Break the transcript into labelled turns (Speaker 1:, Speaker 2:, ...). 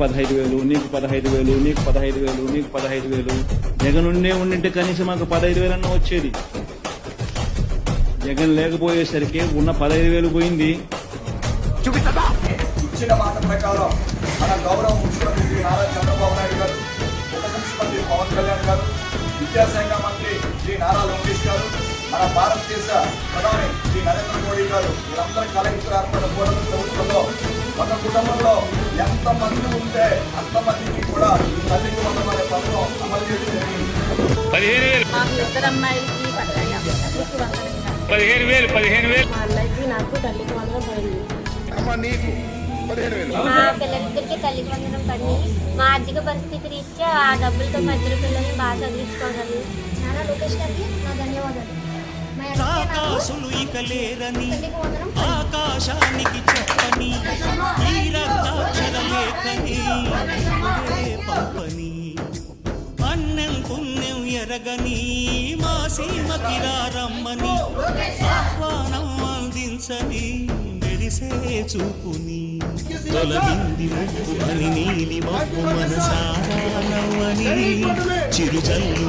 Speaker 1: పదహైదు వేలు నీకు పదహైదు వేలు నీకు పదహైదు వేలు నీకు పదహైదు వేలు. జగన్ ఉండే ఉండింటే కనీసం మాకు పదహైదు వేలన్నా వచ్చేది. జగన్ లేకపోయేసరికి ఉన్న పదహైదు వేలు పోయింది.
Speaker 2: ఇచ్చిన మాట ప్రకారం మన గౌరవ ముఖ్యమంత్రి నారా చంద్రబాబు నాయుడు గారు ఉప ముఖ్యమంత్రి పవన్ కళ్యాణ్ గారు విద్యాశాఖ మంత్రి శ్రీ నారా లోకేష్ గారు మన భారతదేశ ప్రధాని శ్రీ నరేంద్ర మోడీ గారు వీరందరూ కలయిక ఏర్పడిన ప్రభుత్వంలో ఒక కుటుంబంలో ఎంత మంది ఉంటే అంతమందికి కూడా తల్లికి వందనం అనే పథకం అమలు జరిగింది
Speaker 1: పదిహేను వేలు. పదిహేను వేలు పదిహేను వేలు.
Speaker 3: మా అన్నయ్యకి నాకు తల్లికి వందనం
Speaker 4: అమ్మ నీకు
Speaker 5: మా పిల్లలిద్దరికి తల్లికి వందనం పడి మా ఆర్థిక పరిస్థితి రీత్యా ఆ డబ్బులతో మా ఇద్దరు పిల్లల్ని బాగా చదివించుకోగలరు నాన్న లోకేష్ గారికి నా ధన్యవాదాలు. మా అన్నయ్య
Speaker 6: పంపని అన్నం పుణ్యం ఎరగని మా సీమకి రమ్మని ఆహ్వానం అందించని మెరిసే చూపుని. తొలగింది అని నీలి మబ్బు మనసారా నవ్వని చిరుజల్లు